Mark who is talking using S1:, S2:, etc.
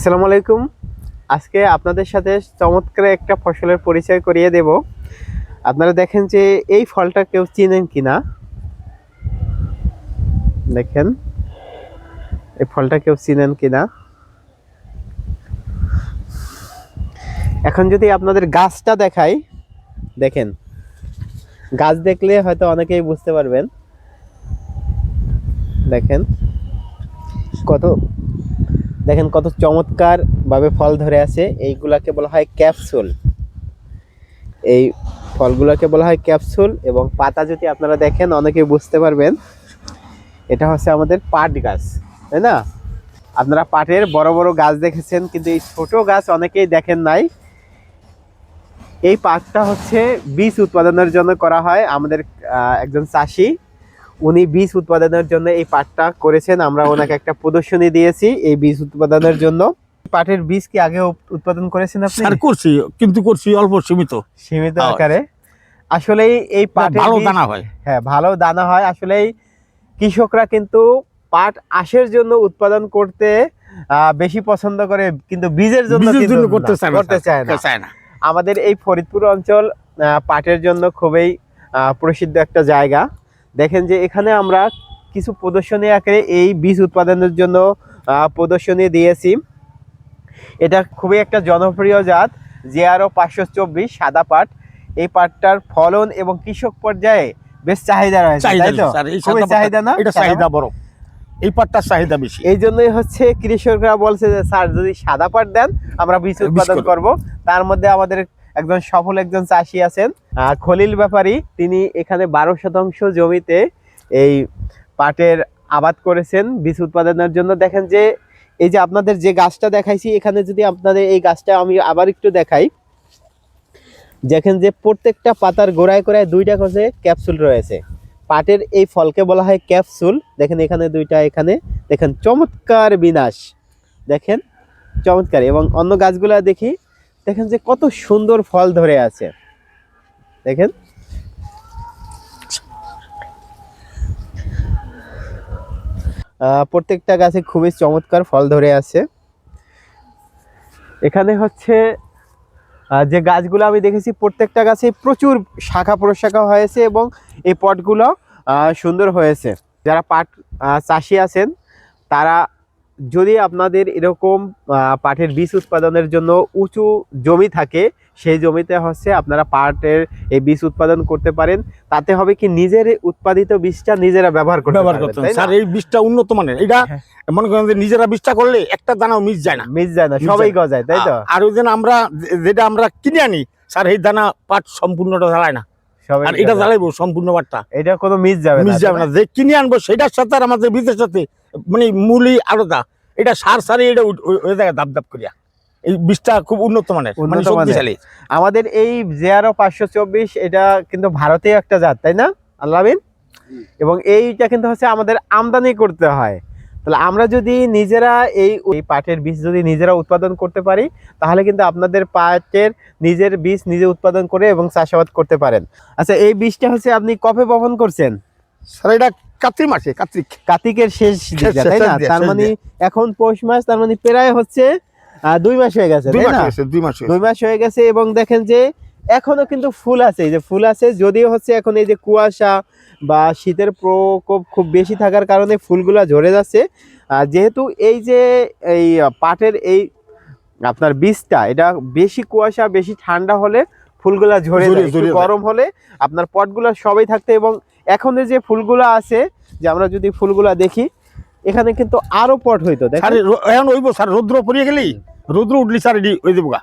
S1: আসসালামু আলাইকুম। আজকে আপনাদের সাথে চমৎকার একটা ফসলের পরিচয় করিয়ে দেব। আপনারা দেখেন যে এই ফলটা কেউ চিনেন কি না দেখেন। এই ফলটা কেউ চিনেন কি না এখন যদি আপনাদের গাছটা দেখাই, দেখেন। গাছ দেখলে হয়তো অনেকেই বুঝতে পারবেন। দেখেন। কত দেখেন কত চমৎকার ভাবে ফল ধরে আছে। এইগুলাকে বলা হয় ক্যাপসুল। এই ফলগুলোকে বলা হয় ক্যাপসুল এবং পাতা যদি আপনারা দেখেন, অনেকেই বুঝতে পারবেন, এটা হচ্ছে আমাদের পাট গাছ, তাই না? আপনারা পাটের বড় বড় গাছ দেখেছেন, কিন্তু এই ছোট গাছ অনেকেই দেখেন নাই। এই পাটটা হচ্ছে বীজ উৎপাদনের জন্য করা হয়। আমাদের একজন চাষি উনি বীজ উৎপাদনের জন্য এই পাটটা করেছেন। আমরা ওনাকে একটা প্রদর্শনী দিয়েছি এই বীজ উৎপাদনের জন্য। পাটের বীজ কি আগে উৎপাদন করেছেন আপনি?
S2: স্যার করছি কিন্তু করছি অল্প সীমিত।
S1: সীমিত
S2: হ্যাঁ।
S1: আকারে। আসলে এই পাটের
S2: ভালো দানা হয়।
S1: হ্যাঁ ভালো দানা হয়। আসলে কৃষকরা কিন্তু পাট আশের জন্য উৎপাদন করতে আহ, বেশি পছন্দ করে কিন্তু বীজের জন্য
S2: করতে চায় না
S1: আমাদের এই ফরিদপুর অঞ্চল আহ, পাটের জন্য খুবই প্রসিদ্ধ একটা জায়গা। দেখেন যে এখানে আমরা কিছু প্রদর্শনী আকারে এই বীজ উৎপাদনের জন্য প্রদর্শনী দিয়েছি। এটা খুবই একটা জনপ্রিয় জাত যে আরও পাঁচশো চব্বিশ সাদা পাট। এই পাটটার ফলন এবং কৃষক পর্যায়ে বেশ চাহিদা রয়েছে
S2: চাহিদা
S1: তাই তো খুবই চাহিদা না?
S2: এটা চাহিদা? বড়। এই পাটটার চাহিদা বেশি।
S1: এই জন্যই হচ্ছে কৃষকরা বলছে যে স্যার যদি সাদা পাট দেন আমরা বীজ উৎপাদন।
S2: করব।
S1: তার মধ্যে আমাদের একজন সফল একজন চাষি আছেন। খলিল ব্যাপারী, তিনি এখানে বারো শতাংশ জমিতে এই পাটের আবাদ করেছেন বীজ উৎপাদনের জন্য। দেখেন যে, এই যে আপনাদের যে গাছটা দেখাইছি, এখানে যদি আপনাদের এই গাছটা আমি আবার একটু দেখাই। দেখেন যে, প্রত্যেকটা পাতার গোড়ায় গোড়ায় দুইটা করে ক্যাপসুল রয়েছে। পাটের এই ফলকে বলা হয় ক্যাপসুল। দেখেন এখানে দুইটা, এখানে দেখেন চমৎকার বিনাশ। দেখেন, চমৎকার। এবং অন্য গাছগুলা দেখি দেখেন যে কত সুন্দর ফল ধরে আছে। দেখেন। প্রত্যেকটা গাছে খুবই চমৎকার ফল ধরে আছে। এখানে হচ্ছে যে গাছগুলো আমি দেখেছি, প্রত্যেকটা গাছে প্রচুর শাখা প্রশাখা হয়েছে এবং এই পটগুলো সুন্দর হয়েছে। যারা পাট চাষি আছেন, তারা যদি আপনাদের এরকম পাটের বীজ উৎপাদনের জন্য উঁচু জমি থাকে সেই জমিতে হচ্ছে আপনারা পাটের এই বীজ উৎপাদন করতে পারেন। তাতে হবে কি নিজের উৎপাদিত বীজটা নিজেরা ব্যবহার করতে
S2: ব্যবহার করতে স্যার এই বীজটা উন্নত মানের। এটা
S1: হ্যাঁ।
S2: মনে করেন যে নিজেরা বীজটা করলে একটা দানাও মিস যায় না।
S1: মিস যায় না সবাই
S2: যায়
S1: গজায় তাই তো?
S2: আর ওই আমরা যেটা আমরা কিনে আনি স্যার এই দানা পাট সম্পূর্ণটা জ্বালায় না। আর এটা জ্বালাইবো সম্পূর্ণ পাটটা।
S1: এটা কোনো মিস যাবে
S2: মিস যাবে না? যে কিনে আনব সেটার সাথে আর আমাদের বীজের সাথে মানে মূলই আলাদা এটা সার সারি এটা ওই- ওই জায়গায় দাপ দাপ করিয়া। এই বীজটা খুব উন্নত মানের মানে
S1: উন্নত মানের।
S2: শক্তিশালী।
S1: আমাদের এই জেআরও পাঁচশো চব্বিশ এটা কিন্তু ভারতীয় একটা জাত তাই না? আল্লামিন এবং এইটা কিন্তু হচ্ছে আমাদের আমদানি করতে হয়। তাহলে আমরা যদি নিজেরা এই এই পাটের বীজ যদি নিজেরা উৎপাদন করতে পারি তাহলে কিন্তু আপনাদের পাটের নিজের বীজ নিজে উৎপাদন করে এবং চাষাবাদ করতে পারেন। আচ্ছা এই বীজটা হচ্ছে আপনি কবে বপন করছেন?
S2: স্যার এটা কার্তিক মাসে কার্তিক।
S1: কার্তিকের শেষ তাই না? তার মানে এখন পৌষ মাস তার মানে প্রায় হচ্ছে দুই মাস হয়ে গেছে
S2: দুই মাস দুই মাস
S1: দুই মাস হয়ে গেছে এবং দেখেন যে এখনও কিন্তু ফুল আছে এই যে ফুল আছে যদিও হচ্ছে এখন এই যে কুয়াশা বা শীতের প্রকোপ খুব বেশি থাকার কারণে ফুলগুলা ঝরে যাচ্ছে। আর যেহেতু এই যে এই পাটের এই আপনার বীজটা এটা বেশি কুয়াশা বেশি ঠান্ডা হলে ফুলগুলা ঝরে। গরম হলে আপনার পটগুলা সবই থাকতে এবং এখন যে ফুলগুলা আছে যে আমরা যদি ফুলগুলা দেখি এখানে কিন্তু আরও পট হইতো
S2: এখন ওইব স্যার রৌদ্র পড়িয়ে গেলি রৌদ্র উঠলি স্যার ওই দেবো গা